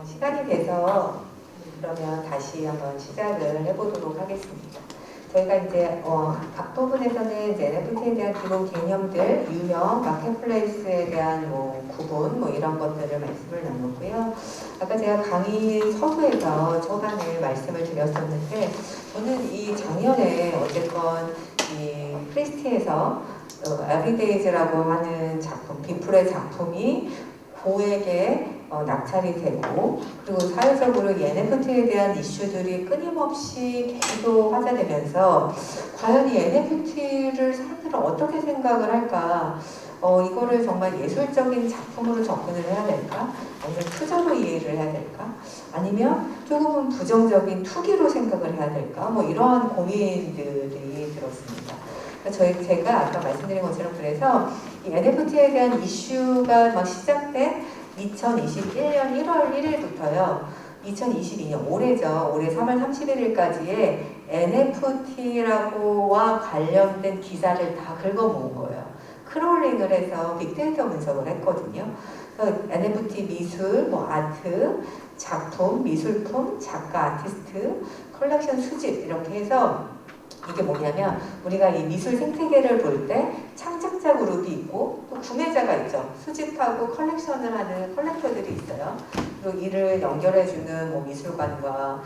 어, 시간이 돼서 그러면 다시 한번 시작을 해보도록 하겠습니다. 저희가 이제 어, 각 부분에서는 이제 NFT에 대한 기본 개념들, 유형, 마켓플레이스에 대한 뭐 구분, 뭐 이런 것들을 말씀을 나눴고요. 아까 제가 강의 서두에서 초반에 말씀을 드렸었는데, 저는 이 작년에 어쨌건 이 크리스티에서 어, 에브리데이즈라고 하는 작품, 비플의 작품이 고액의 어, 낙찰이 되고 그리고 사회적으로 이 NFT에 대한 이슈들이 끊임없이 계속 화제되면서 과연 이 NFT를 사람들은 어떻게 생각을 할까? 어, 이거를 정말 예술적인 작품으로 접근을 해야 될까? 아니면 투자로 이해를 해야 될까? 아니면 조금은 부정적인 투기로 생각을 해야 될까? 뭐 이러한 고민들이 들었습니다. 그러니까 저희 제가 아까 말씀드린 것처럼 그래서 이 NFT에 대한 이슈가 막 시작된 2021년 1월 1일부터요. 2022년 올해죠. 올해 3월 31일까지의 NFT라고와 관련된 기사를 다 긁어 모은 거예요. 크롤링을 해서 빅데이터 분석을 했거든요. NFT 미술, 뭐 아트, 작품, 미술품, 작가, 아티스트, 컬렉션 수집 이렇게 해서 이게 뭐냐면 우리가 이 미술 생태계를 볼 때 창작자 그룹이 있고 또 구매자가 있죠. 수집하고 컬렉션을 하는 컬렉터들이 있어요. 그리고 이를 연결해주는 뭐 미술관과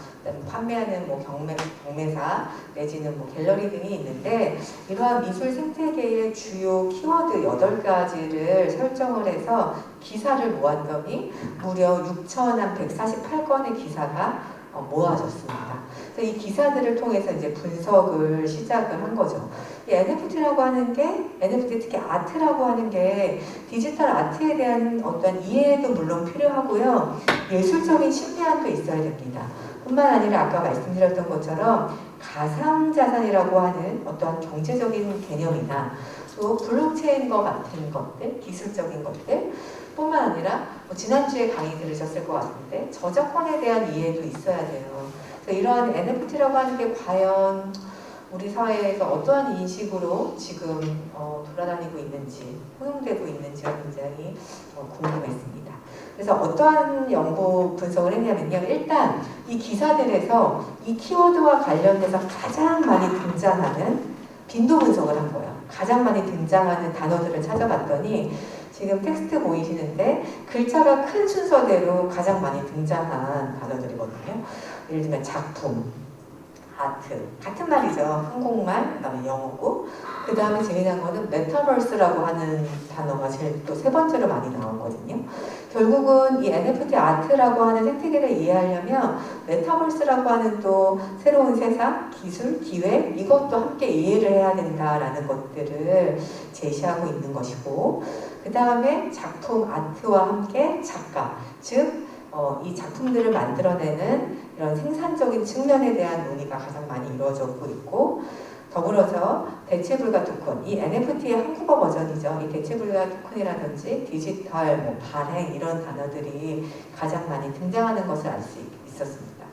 판매하는 뭐 경매, 경매사 내지는 뭐 갤러리 등이 있는데 이러한 미술 생태계의 주요 키워드 8가지를 설정을 해서 기사를 모았더니 무려 6,148건의 기사가 어, 모아졌습니다. 그래서 이 기사들을 통해서 이제 분석을 시작을 한 거죠. 이 NFT라고 하는 게 NFT 특히 아트라고 하는 게 디지털 아트에 대한 어떤 이해도 물론 필요하고요. 예술적인 심리학도 있어야 됩니다. 뿐만 아니라 아까 말씀드렸던 것처럼 가상자산이라고 하는 어떠한 경제적인 개념이나 또 블록체인과 같은 것들, 기술적인 것들 뿐만 아니라 뭐 지난주에 강의 들으셨을 것 같은데 저작권에 대한 이해도 있어야 돼요. 이러한 NFT라고 하는 게 과연 우리 사회에서 어떠한 인식으로 지금 어, 돌아다니고 있는지 포용되고 있는지가 굉장히 어, 궁금했습니다. 그래서 어떠한 연구 분석을 했냐면요. 일단 이 기사들에서 이 키워드와 관련돼서 가장 많이 등장하는 빈도 분석을 한 거예요. 가장 많이 등장하는 단어들을 찾아봤더니 지금 텍스트 보이시는데 글자가 큰 순서대로 가장 많이 등장한 단어들이거든요. 예를 들면 작품, 아트 같은 말이죠. 한국말, 그다음에 영어고 그 다음에 재미난 거는 메타버스라고 하는 단어가 제일 또 세 번째로 많이 나오거든요. 결국은 이 NFT 아트라고 하는 생태계를 이해하려면 메타버스라고 하는 또 새로운 세상, 기술, 기회 이것도 함께 이해를 해야 된다라는 것들을 제시하고 있는 것이고 그 다음에 작품 아트와 함께 작가 즉 어, 이 작품들을 만들어내는 이런 생산적인 측면에 대한 논의가 가장 많이 이루어지고 있고 더불어서 대체불가 토큰, 이 NFT의 한국어 버전이죠. 이 대체불가 토큰이라든지 디지털, 뭐 발행 이런 단어들이 가장 많이 등장하는 것을 알 수 있었습니다.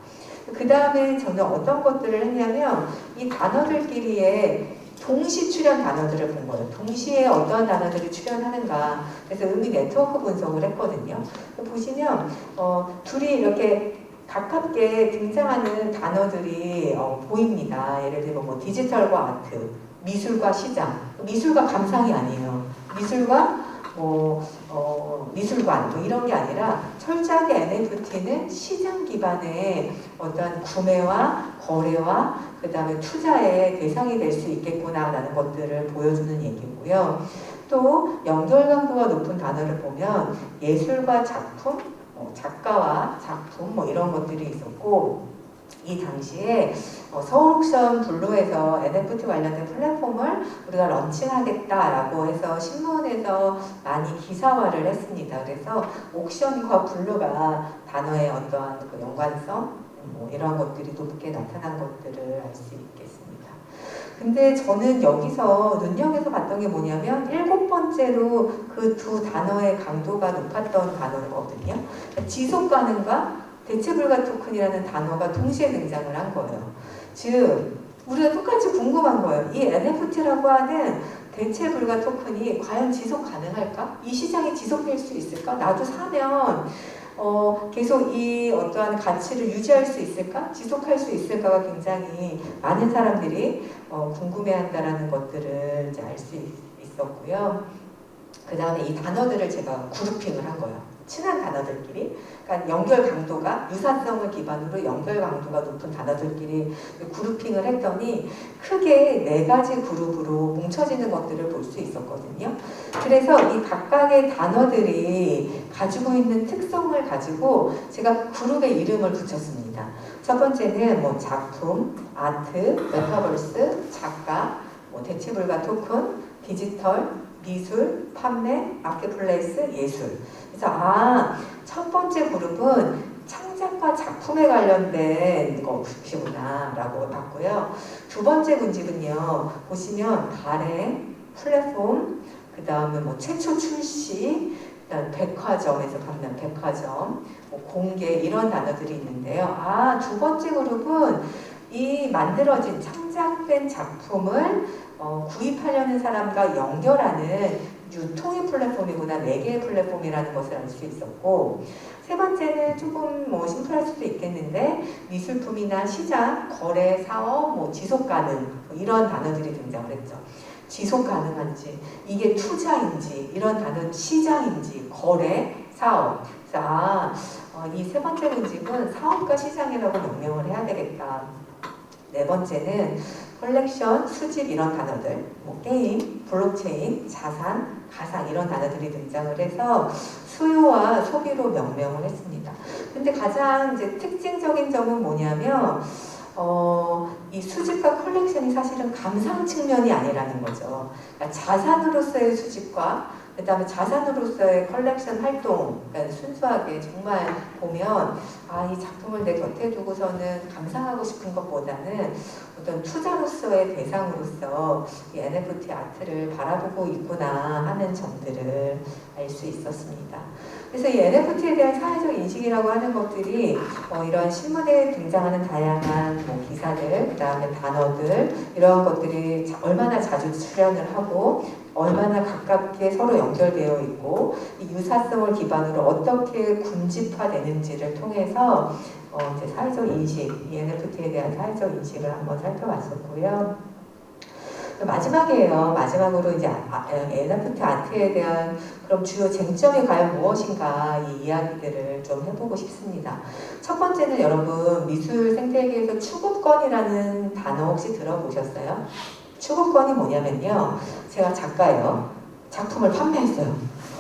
그 다음에 저는 어떤 것들을 했냐면 이 단어들끼리의 동시 출현 단어들을 본 거예요. 동시에 어떠한 단어들이 출현하는가. 그래서 의미 네트워크 분석을 했거든요. 보시면 어, 둘이 이렇게 가깝게 등장하는 단어들이 어, 보입니다. 예를 들면 뭐 디지털과 아트, 미술과 시장, 미술과 감상이 아니에요. 미술과 뭐 어, 미술관 뭐 이런 게 아니라 철저하게 NFT는 시장 기반의 어떤 구매와 거래와 그 다음에 투자의 대상이 될 수 있겠구나라는 것들을 보여주는 얘기고요. 또 연결 강도가 높은 단어를 보면 예술과 작품, 어, 작가와 작품 뭐 이런 것들이 있었고 이 당시에 어, 서울 옥션 블루에서 NFT 관련된 플랫폼을 우리가 런칭하겠다라고 해서 신문에서 많이 기사화를 했습니다. 그래서 옥션과 블루가 단어의 어떠한 그 연관성 뭐 이런 것들이 높게 나타난 것들을 알 수 있겠습니다. 근데 저는 여기서 눈여겨서 봤던 게 뭐냐면 일곱 번째로 그 두 단어의 강도가 높았던 단어거든요. 지속 가능과 대체 불가 토큰이라는 단어가 동시에 등장을 한 거예요. 즉 우리가 똑같이 궁금한 거예요. 이 NFT라고 하는 대체 불가 토큰이 과연 지속 가능할까? 이 시장이 지속될 수 있을까? 나도 사면 어, 계속 이 어떠한 가치를 유지할 수 있을까? 지속할 수 있을까가 굉장히 많은 사람들이 어, 궁금해한다라는 것들을 이제 알 수 있었고요. 그 다음에 이 단어들을 제가 그룹핑을 한 거예요. 친한 단어들끼리. 그러니까 연결 강도가 유사성을 기반으로 연결 강도가 높은 단어들끼리 그룹핑을 했더니 크게 네 가지 그룹으로 뭉쳐지는 것들을 볼 수 있었거든요. 그래서 이 각각의 단어들이 가지고 있는 특성을 가지고 제가 그룹의 이름을 붙였습니다. 첫 번째는 뭐 작품, 아트, 메타버스, 작가, 뭐 대체불가 토큰, 디지털, 미술, 판매, 마켓플레이스, 예술. 그래서 아, 첫 번째 그룹은 창작과 작품에 관련된 것이구나 라고 봤고요. 두 번째 군집은요. 보시면 발행, 플랫폼, 그 다음에 뭐 최초 출시, 백화점에서 판매한 백화점, 뭐 공개 이런 단어들이 있는데요. 아, 두 번째 그룹은 이 만들어진 창작된 작품을 어, 구입하려는 사람과 연결하는 유통의 플랫폼이구나 네 개의 플랫폼이라는 것을 알 수 있었고 세 번째는 조금 뭐 심플할 수도 있겠는데 미술품이나 시장, 거래, 사업, 뭐 지속 가능 뭐 이런 단어들이 등장을 했죠. 지속 가능한지 이게 투자인지 이런 단어 시장인지 거래, 사업. 아, 어, 이세 번째 문집은 사업과 시장이라고 명명을 해야 되겠다. 네 번째는 컬렉션, 수집 이런 단어들, 뭐 게임, 블록체인, 자산, 가상 이런 단어들이 등장을 해서 수요와 소비로 명명을 했습니다. 근데 가장 이제 특징적인 점은 뭐냐면 어, 이 수집과 컬렉션이 사실은 감상 측면이 아니라는 거죠. 그러니까 자산으로서의 수집과 그 다음에 자산으로서의 컬렉션 활동, 그러니까 순수하게 정말 보면 아, 이 작품을 내 곁에 두고서는 감상하고 싶은 것보다는 어떤 투자로서의 대상으로서 이 NFT 아트를 바라보고 있구나 하는 점들을 알 수 있었습니다. 그래서 이 NFT에 대한 사회적 인식이라고 하는 것들이 어, 이런 신문에 등장하는 다양한 뭐 기사들, 그 다음에 단어들 이런 것들이 자, 얼마나 자주 출연을 하고 얼마나 가깝게 서로 연결되어 있고 이 유사성을 기반으로 어떻게 군집화되는지를 통해서 어, 이제 사회적 인식, 이 NFT에 대한 사회적 인식을 한번 살펴봤었고요. 마지막이에요. 마지막으로 이제 아, NFT 아트에 대한 그럼 주요 쟁점이 과연 무엇인가 이 이야기들을 좀 해보고 싶습니다. 첫 번째는 여러분 미술 생태계에서 추구권이라는 단어 혹시 들어보셨어요? 추구권이 뭐냐면요. 제가 작가예요. 작품을 판매했어요.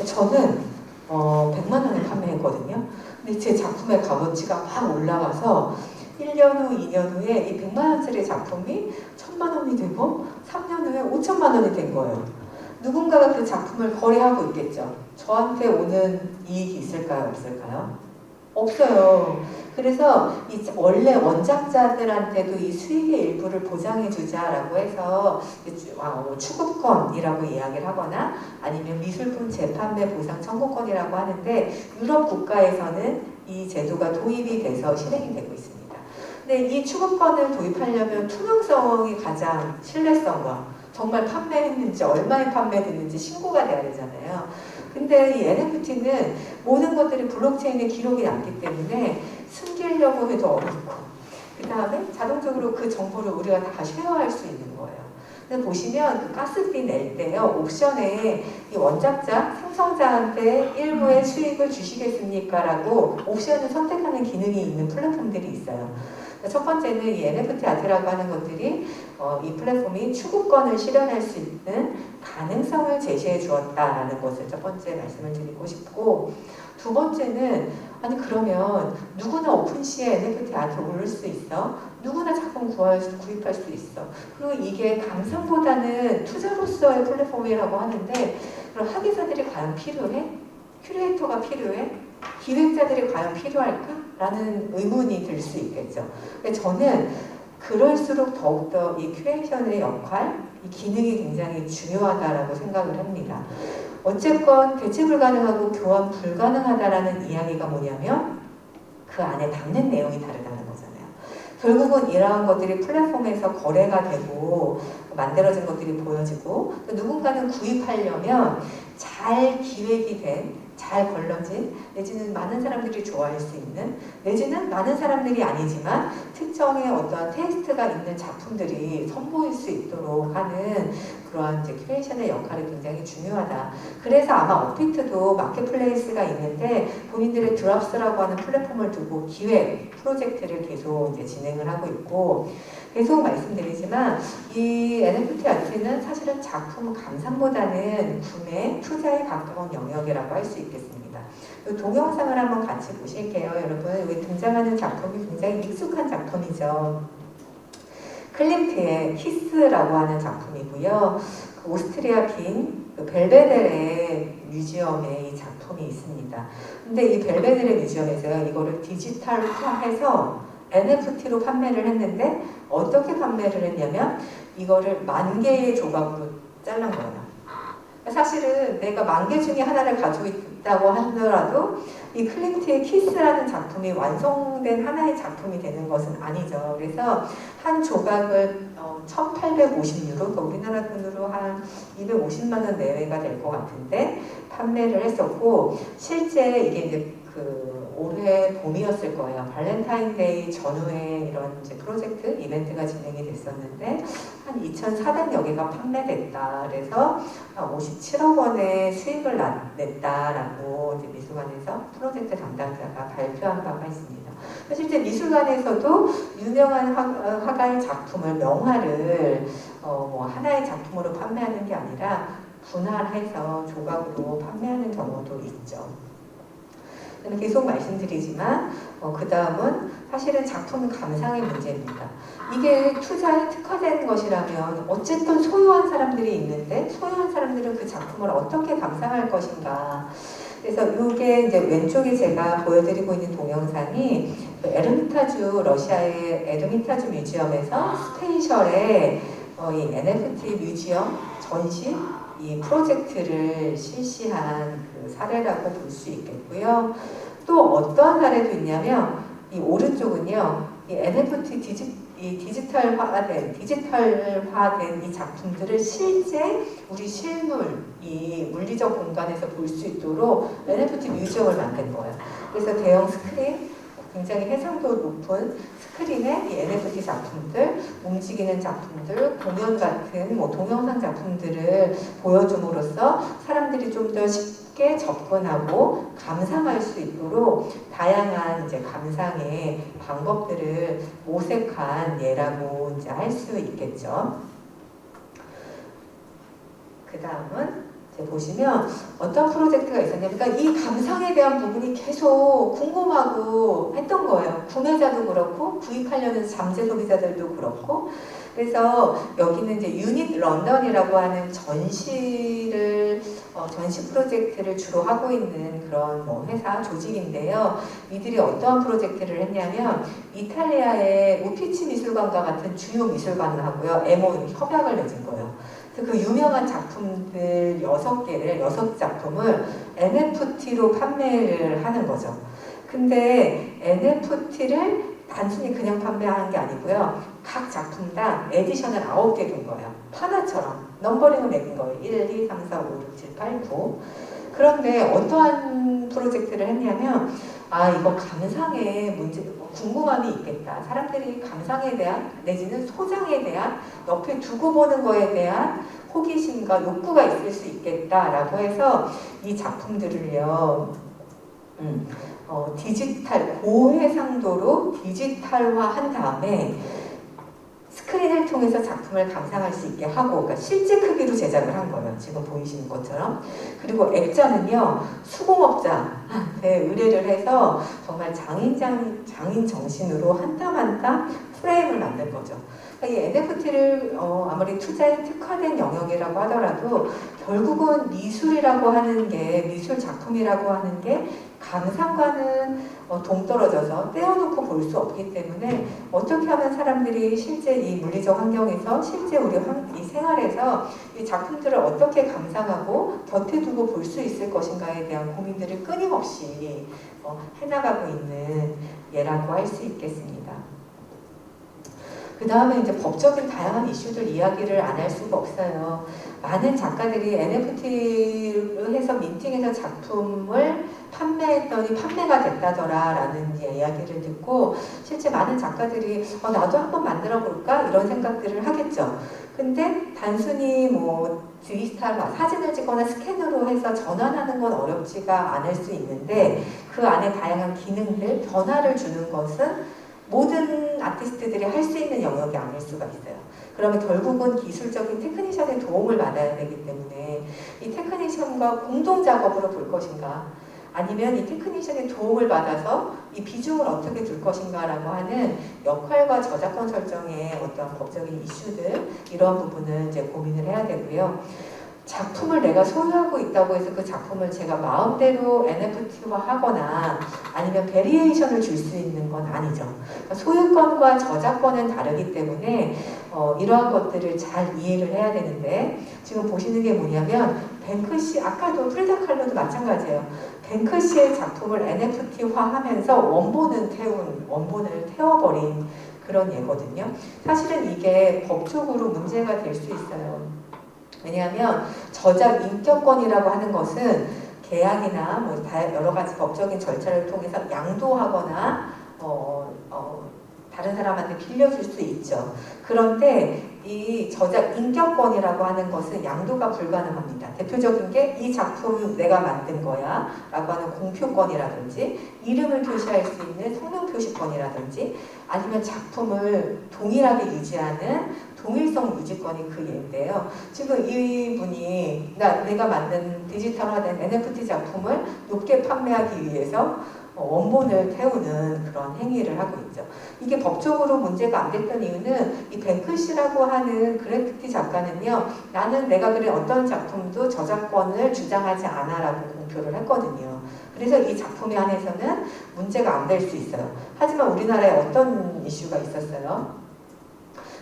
저는 어, 100만 원에 판매했거든요. 근데 제 작품의 값어치가 막 올라가서 1년 후, 2년 후에 이 100만 원짜리 작품이 1000만 원이 되고 3년 후에 5천만 원이 된 거예요. 누군가가 그 작품을 거래하고 있겠죠. 저한테 오는 이익이 있을까요? 없을까요? 없어요. 그래서 이 원래 원작자들한테도 이 수익의 일부를 보장해 주자라고 해서 뭐 추구권이라고 이야기를 하거나 아니면 미술품 재판매 보상 청구권이라고 하는데 유럽 국가에서는 이 제도가 도입이 돼서 실행이 되고 있습니다. 근데 이 추구권을 도입하려면 투명성이 가장 신뢰성과 정말 판매했는지 얼마에 판매됐는지 신고가 돼야 되잖아요. 근데 이 NFT는 모든 것들이 블록체인에 기록이 남기 때문에 숨기려고 해도 어렵고 그 다음에 자동적으로 그 정보를 우리가 다 쉐어할 수 있는 거예요. 근데 보시면 그 가스비 낼 때요 옵션에 이 원작자, 생성자한테 일부의 수익을 주시겠습니까? 라고 옵션을 선택하는 기능이 있는 플랫폼들이 있어요. 첫 번째는 이 NFT 아트라고 하는 것들이 어, 이 플랫폼이 추구권을 실현할 수 있는 가능성을 제시해 주었다라는 것을 첫 번째 말씀을 드리고 싶고 두 번째는 아니 그러면 누구나 오픈시에 NFT 아트 올릴 수 있어? 누구나 작품 구할 수, 구입할 수 있어. 그리고 이게 감상보다는 투자로서의 플랫폼이라고 하는데 그럼 학예사들이 과연 필요해? 큐레이터가 필요해? 기획자들이 과연 필요할까? 라는 의문이 들 수 있겠죠. 저는 그럴수록 더욱더 이 큐레이션의 역할, 이 기능이 굉장히 중요하다라고 생각을 합니다. 어쨌건 대체 불가능하고 교환 불가능하다라는 이야기가 뭐냐면 그 안에 담는 내용이 다르다는 거잖아요. 결국은 이러한 것들이 플랫폼에서 거래가 되고 만들어진 것들이 보여지고 누군가는 구입하려면 잘 기획이 된, 잘잘 걸러진 내지는 많은 사람들이 좋아할 수 있는 내지는 많은 사람들이 아니지만 특정의 어떤 테이스트가 있는 작품들이 선보일 수 있도록 하는 그러한 이제 큐레이션의 역할이 굉장히 중요하다. 그래서 아마 업비트도 마켓플레이스가 있는데 본인들의 드랍스라고 하는 플랫폼을 두고 기획 프로젝트를 계속 이제 진행을 하고 있고 계속 말씀드리지만 이 NFT 아트는 사실은 작품 감상보다는 구매, 투자에 가까운 영역이라고 할 수 있겠습니다. 이 동영상을 한번 같이 보실게요. 여러분 여기 등장하는 작품이 굉장히 익숙한 작품이죠. 클림트의 키스라고 하는 작품이고요. 그 오스트리아 빈 그 벨베데레 뮤지엄에 이 작품이 있습니다. 근데 이 벨베데레 뮤지엄에서요, 이거를 디지털화해서 NFT로 판매를 했는데 어떻게 판매를 했냐면 이거를 만 개의 조각으로 잘란 거예요. 사실은 내가 만 개 중에 하나를 가지고 있다고 하더라도 이 클림트의 키스라는 작품이 완성된 하나의 작품이 되는 것은 아니죠. 그래서 한 조각을 어, 1,850유로, 그러니까 우리나라 돈으로 한 250만 원 내외가 될 것 같은데 판매를 했었고 실제 이게 이제 그 올해 봄이었을 거예요. 발렌타인데이 전후에 이런 이제 프로젝트 이벤트가 진행이 됐었는데 한 2,400여 개가 판매됐다. 그래서 한 57억 원의 수익을 나- 냈다라고 미술관에서 프로젝트 담당자가 발표한 바가 있습니다. 실제 미술관에서도 유명한 화, 어, 화가의 작품을 명화를 어, 뭐 하나의 작품으로 판매하는 게 아니라 분할해서 조각으로 판매하는 경우도 있죠. 계속 말씀드리지만 어, 그 다음은 사실은 작품 감상의 문제입니다. 이게 투자에 특화된 것이라면 어쨌든 소유한 사람들이 있는데 소유한 사람들은 그 작품을 어떻게 감상할 것인가. 그래서 이게 이제 왼쪽에 제가 보여드리고 있는 동영상이 그 에르미타주 러시아의 에르미타주 뮤지엄에서 스페이셜의 어, 이 NFT 뮤지엄 전시 이 프로젝트를 실시한 그 사례라고 볼 수 있겠고요. 또 어떠한 사례도 있냐면 이 오른쪽은요, 이 NFT 디지, 이 디지털화된 디지털화된 이 작품들을 실제 우리 실물 이 물리적 공간에서 볼 수 있도록 NFT 뮤지엄을 만든 거예요. 그래서 대형 스크린 굉장히 해상도 높은 스크린에 이 NFT 작품들, 움직이는 작품들, 공연 같은 뭐 동영상 작품들을 보여줌으로써 사람들이 좀더 쉽 게 접근하고 감상할 수 있도록 다양한 이제 감상의 방법들을 모색한 예라고 이제 할 수 있겠죠. 그 다음은 보시면 어떤 프로젝트가 있었냐면 그러니까 이 감상에 대한 부분이 계속 궁금하고 했던 거예요. 구매자도 그렇고 구입하려는 잠재 소비자들도 그렇고 그래서 여기는 이제 유닛 런던이라고 하는 전시를 어, 전시 프로젝트를 주로 하고 있는 그런 뭐 회사 조직인데요. 이들이 어떠한 프로젝트를 했냐면 이탈리아의 우피치 미술관과 같은 주요 미술관하고요 MOU 협약을 맺은 거예요. 그 유명한 작품들 여섯 개를 여섯 작품을 NFT로 판매를 하는 거죠. 근데 NFT를 단순히 그냥 판매하는 게 아니고요. 각 작품당 에디션을 아홉 개둔 거예요. 파나처럼 넘버링을 매긴 거예요. 1, 2, 3, 4, 5, 6, 7, 8, 9. 그런데 어떠한 프로젝트를 했냐면 아 이거 감상에 문제 궁금함이 있겠다. 사람들이 감상에 대한 내지는 소장에 대한 옆에 두고 보는 거에 대한 호기심과 욕구가 있을 수 있겠다라고 해서 이 작품들을요. 음, 어, 디지털 고해상도로 디지털화한 다음에 스크린을 통해서 작품을 감상할 수 있게 하고 그러니까 실제 크기로 제작을 한 거예요. 지금 보이시는 것처럼. 그리고 액자는요. 수공업자한테 의뢰를 해서 정말 장인장, 장인 정신으로 한 땀 한 땀 프레임을 만든 거죠. 그러니까 이 NFT를 어, 아무리 투자에 특화된 영역이라고 하더라도 결국은 미술이라고 하는 게 미술 작품이라고 하는 게 감상과는 어, 동떨어져서 떼어놓고 볼 수 없기 때문에 어떻게 하면 사람들이 실제 이 물리적 환경에서 실제 우리 환, 이 생활에서 이 작품들을 어떻게 감상하고 곁에 두고 볼 수 있을 것인가에 대한 고민들을 끊임없이 어, 해나가고 있는 예라고 할 수 있겠습니다. 그 다음에 이제 법적인 다양한 이슈들 이야기를 안 할 수가 없어요. 많은 작가들이 NFT로 해서 민팅해서 작품을 판매했더니 판매가 됐다더라라는 이야기를 듣고 실제 많은 작가들이 어, 나도 한번 만들어 볼까 이런 생각들을 하겠죠. 근데 단순히 뭐 디지털 막 사진을 찍거나 스캔으로 해서 전환하는 건 어렵지가 않을 수 있는데 그 안에 다양한 기능들 변화를 주는 것은 모든 아티스트들이 할 수 있는 영역이 아닐 수가 있어요. 그러면 결국은 기술적인 테크니션의 도움을 받아야 되기 때문에 이 테크니션과 공동 작업으로 볼 것인가 아니면 이 테크니션의 도움을 받아서 이 비중을 어떻게 둘 것인가라고 하는 역할과 저작권 설정의 어떤 법적인 이슈들 이런 부분은 이제 고민을 해야 되고요. 작품을 내가 소유하고 있다고 해서 그 작품을 제가 마음대로 NFT화 하거나 아니면 베리에이션을 줄 수 있는 건 아니죠. 그러니까 소유권과 저작권은 다르기 때문에 어, 이러한 것들을 잘 이해를 해야 되는데 지금 보시는 게 뭐냐면 뱅크시 아까도 프리다 칼로도 마찬가지예요. 뱅크시의 작품을 NFT화하면서 원본은 태운 원본을 태워버린 그런 예거든요. 사실은 이게 법적으로 문제가 될 수 있어요. 왜냐하면 저작 인격권이라고 하는 것은 계약이나 뭐 다- 여러 가지 법적인 절차를 통해서 양도하거나 어, 어, 다른 사람한테 빌려줄 수 있죠. 그런데 이 저작 인격권이라고 하는 것은 양도가 불가능합니다. 대표적인 게 이 작품 내가 만든 거야 라고 하는 공표권이라든지 이름을 표시할 수 있는 성명 표시권이라든지 아니면 작품을 동일하게 유지하는 동일성 유지권이 그 예인데요. 지금 이분이 나, 내가 만든 디지털화된 NFT 작품을 높게 판매하기 위해서 어, 원본을 태우는 그런 행위를 하고 있죠. 이게 법적으로 문제가 안 됐던 이유는 이 뱅크시라고 하는 그래피티 작가는요, 나는 내가 그린 어떤 작품도 저작권을 주장하지 않아라고 공표를 했거든요. 그래서 이 작품에 한해서는 문제가 안 될 수 있어요. 하지만 우리나라에 어떤 이슈가 있었어요?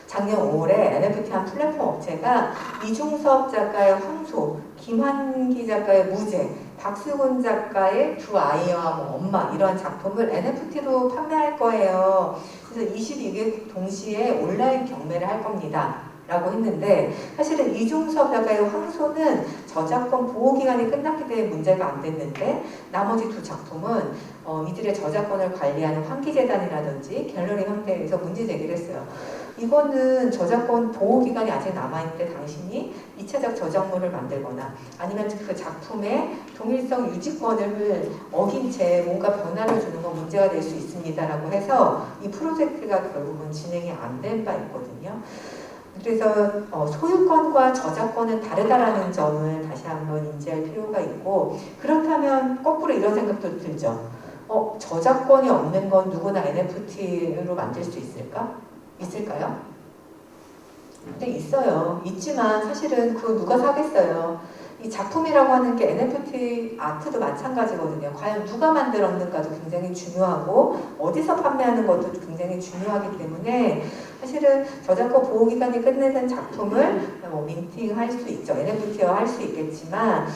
작년 5월에 NFT 한 플랫폼 업체가 이중섭 작가의 황소, 김환기 작가의 무죄, 박수근 작가의 두 아이와 뭐 엄마 이러한 작품을 NFT로 판매할 거예요. 그래서 22개 동시에 온라인 경매를 할 겁니다. 라고 했는데 사실은 이중섭 작가의 황소는 저작권 보호 기간이 끝났기 때문에 문제가 안 됐는데 나머지 두 작품은 어, 이들의 저작권을 관리하는 환기재단이라든지 갤러리 형태에서 문제 제기를 했어요. 이거는 저작권 보호 기간이 아직 남아있는데 당신이 2차적 저작물을 만들거나 아니면 그 작품의 동일성 유지권을 어긴 채 뭔가 변화를 주는 건 문제가 될 수 있습니다라고 해서 이 프로젝트가 결국은 진행이 안 된 바 있거든요. 그래서 어, 소유권과 저작권은 다르다라는 점을 다시 한번 인지할 필요가 있고 그렇다면 거꾸로 이런 생각도 들죠. 어, 저작권이 없는 건 누구나 NFT로 만들 수 있을까? 있을까요? 근데 있어요. 있지만 사실은 그 누가 사겠어요. 이 작품이라고 하는 게 NFT 아트도 마찬가지거든요. 과연 누가 만들었는가도 굉장히 중요하고 어디서 판매하는 것도 굉장히 중요하기 때문에 사실은 저작권 보호 기간이 끝내는 작품을 뭐 민팅할 수 있죠. NFT화 할 수 있겠지만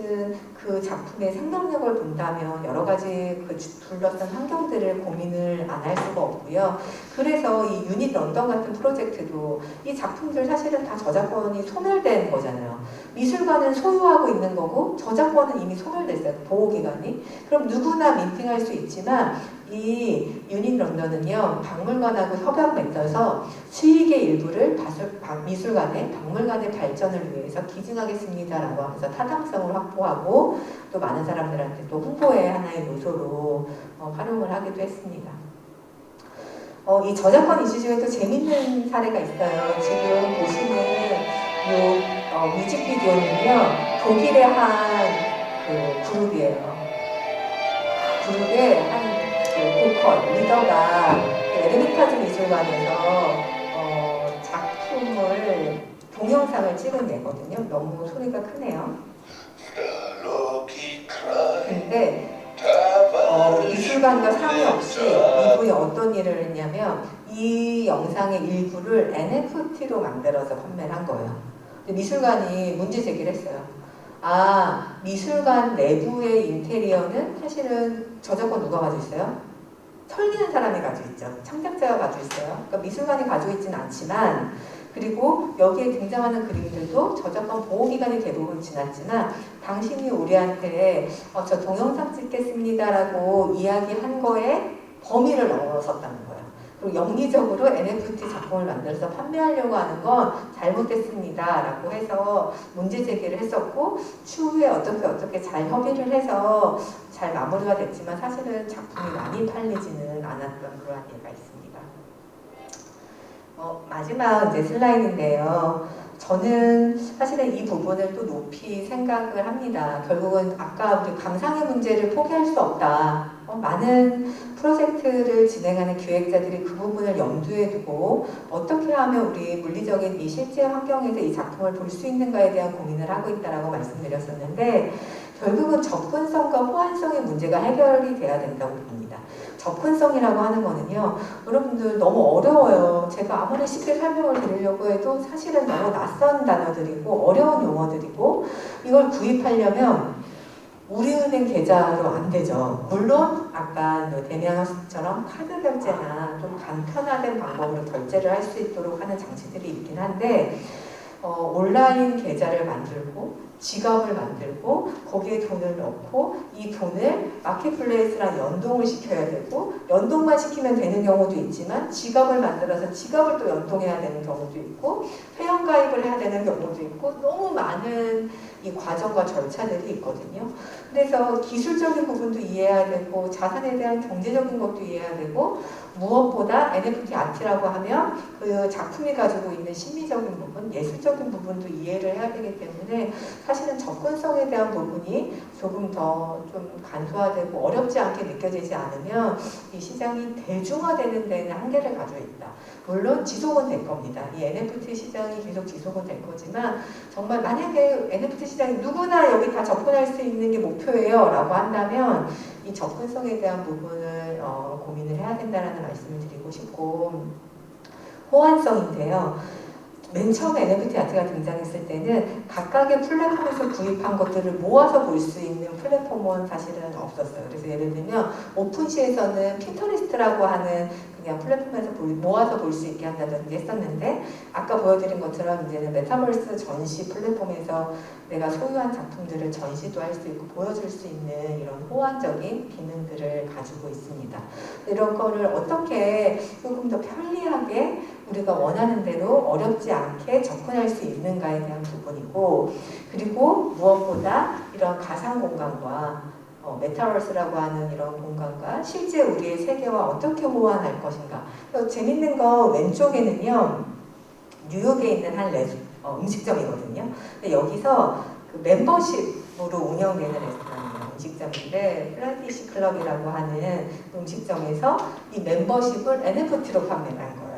사실은 그 작품의 생명력을 본다면 여러 가지 그 주- 둘러싼 환경들을 고민을 안 할 수가 없고요. 그래서 이 유닛 런던 같은 프로젝트도 이 작품들 사실은 다 저작권이 소멸된 거잖아요. 미술관은 소유하고 있는 거고 저작권은 이미 소멸됐어요. 보호 기간이. 그럼 누구나 민팅할 수 있지만 이 유닛 런던은요 박물관하고 협약 맺어서 수익의 일부를 미술관의 박물관의 발전을 위해서 기증하겠습니다라고 하면서 타당성을 확보하고 또 많은 사람들한테 또 홍보의 하나의 요소로 어, 활용을 하기도 했습니다. 어, 이 저작권 이슈 중에 또 재밌는 사례가 있어요. 지금 보시는 이 어, 뮤직비디오는요 독일의 한 그 그룹이에요. 그룹의 한그 보컬 리더가 그 에르미타즈 미술관에서 어, 작품을 동영상을 찍은 애거든요. 너무 소리가 크네요. 근데 어, 미술관과 상의 없이 이분이 어떤 일을 했냐면 이 영상의 일부를 NFT로 만들어서 판매를 한 거예요. 미술관이 문제 제기를 했어요. 아, 미술관 내부의 인테리어는 사실은 저작권 누가 가지고 있어요? 설계는 사람이 가지고 있죠. 창작자가 가지고 있어요. 그러니까 미술관이 가지고 있지는 않지만 그리고 여기에 등장하는 그림들도 저작권 보호 기간이 대부분 지났지만 당신이 우리한테 어, 저 동영상 찍겠습니다라고 이야기한 거에 범위를 넘어섰다는 거예요. 그리고 영리적으로 NFT 작품을 만들어서 판매하려고 하는 건 잘못됐습니다 라고 해서 문제 제기를 했었고 추후에 어떻게 어떻게 잘 협의를 해서 잘 마무리가 됐지만 사실은 작품이 많이 팔리지는 않았던 그러한 예가 있습니다. 어, 마지막 이제 슬라이드인데요. 저는 사실은 이 부분을 또 높이 생각을 합니다. 결국은 아까 우리 감상의 문제를 포기할 수 없다. 어, 많은 프로젝트를 진행하는 기획자들이 그 부분을 염두에 두고 어떻게 하면 우리 물리적인 이 실제 환경에서 이 작품을 볼 수 있는가에 대한 고민을 하고 있다라고 말씀드렸었는데 결국은 접근성과 호환성의 문제가 해결이 돼야 된다고 봅니다. 접근성이라고 하는 거는요, 여러분들 너무 어려워요. 제가 아무리 쉽게 설명을 드리려고 해도 사실은 너무 낯선 단어들이고 어려운 용어들이고 이걸 구입하려면 우리은행 계좌로 안 되죠. 물론 아까 뭐 대명처럼 카드 결제나 좀 간편화된 방법으로 결제를 할 수 있도록 하는 장치들이 있긴 한데 어, 온라인 계좌를 만들고 지갑을 만들고 거기에 돈을 넣고 이 돈을 마켓플레이스랑 연동을 시켜야 되고 연동만 시키면 되는 경우도 있지만 지갑을 만들어서 지갑을 또 연동해야 되는 경우도 있고 회원 가입을 해야 되는 경우도 있고 너무 많은 이 과정과 절차들이 있거든요. 그래서 기술적인 부분도 이해해야 되고 자산에 대한 경제적인 것도 이해해야 되고 무엇보다 NFT 아트라고 하면 그 작품이 가지고 있는 심미적인 부분, 예술적인 부분도 이해를 해야 되기 때문에 사실은 접근성에 대한 부분이 조금 더 좀 간소화되고 어렵지 않게 느껴지지 않으면 이 시장이 대중화되는 데는 한계를 가지고 있다. 물론 지속은 될 겁니다. 이 NFT 시장이 계속 지속은 될 거지만 정말 만약에 NFT 시장이 누구나 여기 다 접근할 수 있는 게 목표예요 라고 한다면 이 접근성에 대한 부분을 어, 고민을 해야 된다는 말씀을 드리고 싶고 호환성인데요. 맨 처음에 NFT 아트가 등장했을 때는 각각의 플랫폼에서 구입한 것들을 모아서 볼 수 있는 플랫폼은 사실은 없었어요. 그래서 예를 들면 오픈시에서는 핀터리스트라고 하는 그냥 플랫폼에서 볼- 모아서 볼 수 있게 한다든지 했었는데 아까 보여드린 것처럼 이제는 메타버스 전시 플랫폼에서 내가 소유한 작품들을 전시도 할 수 있고 보여줄 수 있는 이런 호환적인 기능들을 가지고 있습니다. 이런 거를 어떻게 조금 더 편리하게 우리가 원하는 대로 어렵지 않게 접근할 수 있는가에 대한 부분이고 그리고 무엇보다 이런 가상 공간과 어, 메타버스라고 하는 이런 공간과 실제 우리의 세계와 어떻게 호환할 것인가. 또 재밌는 거 왼쪽에는요 뉴욕에 있는 한 레스, 어, 음식점이거든요. 근데 여기서 그 멤버십으로 운영되는 레스토랑이에요. 음식점인데 플라티시 클럽이라고 하는 음식점에서 이 멤버십을 NFT로 판매를 한 거예요.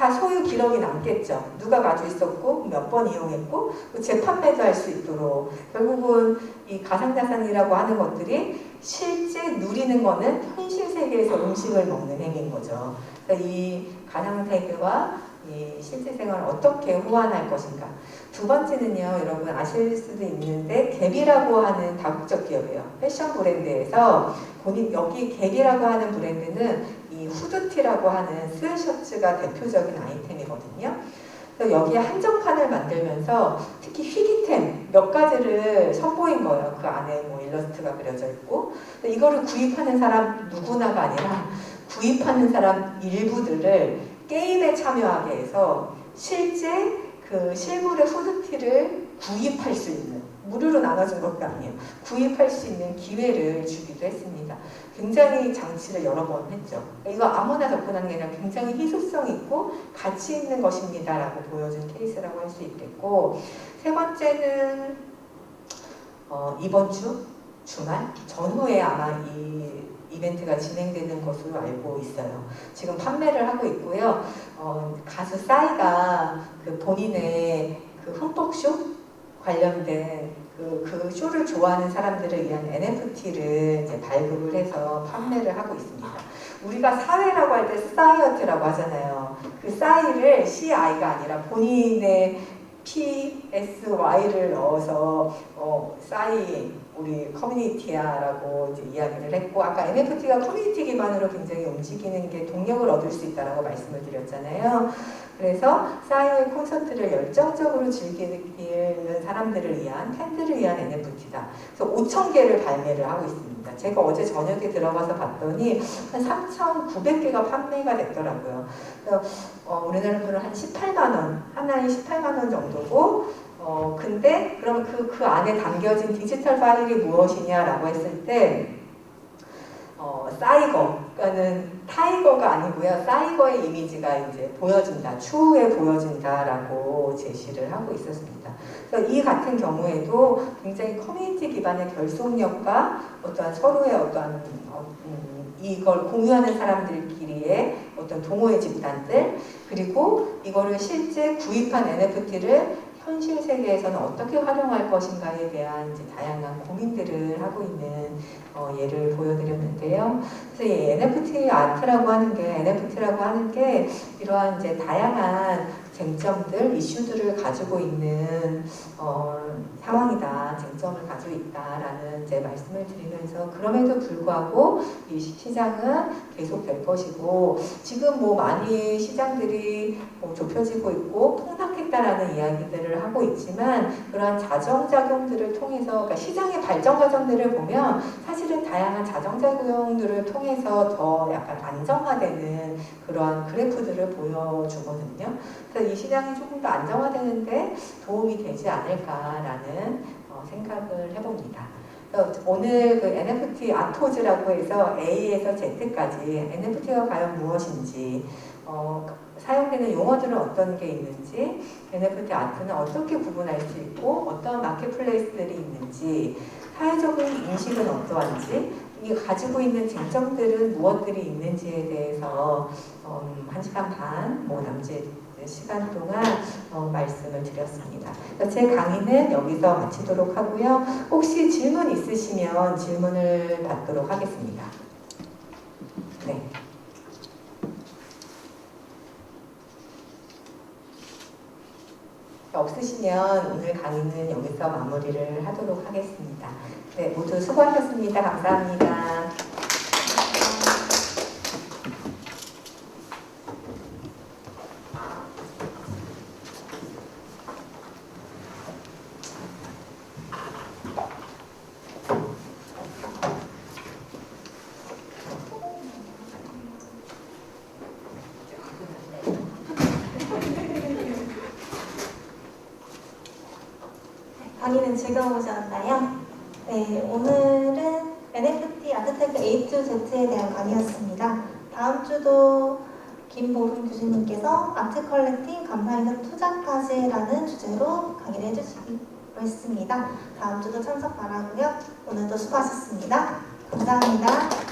다 소유 기록이 남겠죠. 누가 가지고 있었고 몇 번 이용했고 그 재판매도 할 수 있도록 결국은 이 가상자산이라고 하는 것들이 실제 누리는 거는 현실 세계에서 음식을 먹는 행위인 거죠. 그러니까 이 가상 세계와 이 실제 생활을 어떻게 호환할 것인가. 두 번째는요, 여러분 아실 수도 있는데 갭이라고 하는 다국적 기업이에요. 패션 브랜드에서 본인 여기 갭이라고 하는 브랜드는 이 후드티라고 하는 스웨셔츠가 대표적인 아이템이거든요. 여기에 한정판을 만들면서 특히 희귀템 몇 가지를 선보인 거예요. 그 안에 뭐 일러스트가 그려져 있고. 이거를 구입하는 사람 누구나가 아니라 구입하는 사람 일부들을 게임에 참여하게 해서 실제 그 실물의 후드티를 구입할 수 있는 무료로 나눠준 것도 아니에요. 구입할 수 있는 기회를 주기도 했습니다. 굉장히 장치를 여러 번 했죠. 이거 아무나 접근하는 게 아니라 굉장히 희소성 있고 가치 있는 것입니다라고 보여준 케이스라고 할 수 있겠고 세 번째는 어, 이번 주 주말 전후에 아마 이 이벤트가 진행되는 것으로 알고 있어요. 지금 판매를 하고 있고요. 어, 가수 싸이가 그 본인의 그 흠뻑쇼 관련된 그, 그 쇼를 좋아하는 사람들을 위한 NFT를 이제 발급을 해서 판매를 하고 있습니다. 우리가 사회라고 할 때 사이어트라고 하잖아요. 그 싸이를 CI가 아니라 본인의 PSY를 넣어서 어, 싸이 우리 커뮤니티야라고 이제 이야기를 했고 아까 NFT가 커뮤니티 기반으로 굉장히 움직이는 게 동력을 얻을 수 있다라고 말씀을 드렸잖아요. 그래서 싸이의 콘서트를 열정적으로 즐기는 사람들을 위한 팬들을 위한 NFT다. 그래서 5천 개를 발매를 하고 있습니다. 제가 어제 저녁에 들어가서 봤더니 한 3,900개가 판매가 됐더라고요. 그래서 어, 우리나라 돈은 한 18만 원, 하나에 18만 원 정도고, 어, 근데 그럼 그, 그 안에 담겨진 디지털 파일이 무엇이냐라고 했을 때, 어, 사이거, 그러니까는 타이거가 아니고요. 사이거의 이미지가 이제 보여진다, 추후에 보여진다라고 제시를 하고 있었습니다. 그래서 이 같은 경우에도 굉장히 커뮤니티 기반의 결속력과 어떠한 서로의 어떠한 어, 음, 이걸 공유하는 사람들끼리의 어떤 동호회 집단들 그리고 이거를 실제 구입한 NFT를 현실 세계에서는 어떻게 활용할 것인가에 대한 이제 다양한 고민들을 하고 있는 어, 예를 보여드렸는데요. 그래서 이 NFT 아트라고 하는 게 NFT라고 하는 게 이러한 이제 다양한 쟁점들, 이슈들을 가지고 있는 어, 상황이다, 쟁점을 가지고 있다라는 이제 말씀을 드리면서 그럼에도 불구하고 이 시- 시장은 계속될 것이고 지금 뭐 많이 시장들이 뭐 좁혀지고 있고 폭락했다라는 이야기들을 하고 있지만 그러한 자정작용들을 통해서 그러니까 시장의 발전 과정들을 보면 사실은 다양한 자정작용들을 통해서 더 약간 안정화되는 그러한 그래프들을 보여주거든요. 그래서 이 시장이 조금 더 안정화되는데 도움이 되지 않을까라는 어, 생각을 해봅니다. 오늘 그 NFT 아토즈라고 해서 A에서 Z까지 NFT가 과연 무엇인지 어, 사용되는 용어들은 어떤 게 있는지 NFT 아트는 어떻게 구분할 수 있고 어떤 마켓플레이스들이 있는지 사회적인 인식은 어떠한지 이게 가지고 있는 쟁점들은 무엇들이 있는지에 대해서 음, 한 시간 반, 뭐 남짓 시간 동안 어, 말씀을 드렸습니다. 제 강의는 여기서 마치도록 하고요. 혹시 질문 있으시면 질문을 받도록 하겠습니다. 네. 없으시면 오늘 강의는 여기서 마무리를 하도록 하겠습니다. 네, 모두 수고하셨습니다. 감사합니다. 강의는 즐거우셨나요? 네, 오늘은 NFT 아트텍 A to Z에 대한 강의였습니다. 다음 주도 김보름 교수님께서 아트 컬렉팅 감사인은 투자까지라는 주제로 강의를 해주시기로 했습니다. 다음 주도 참석 바라고요. 오늘도 수고하셨습니다. 감사합니다.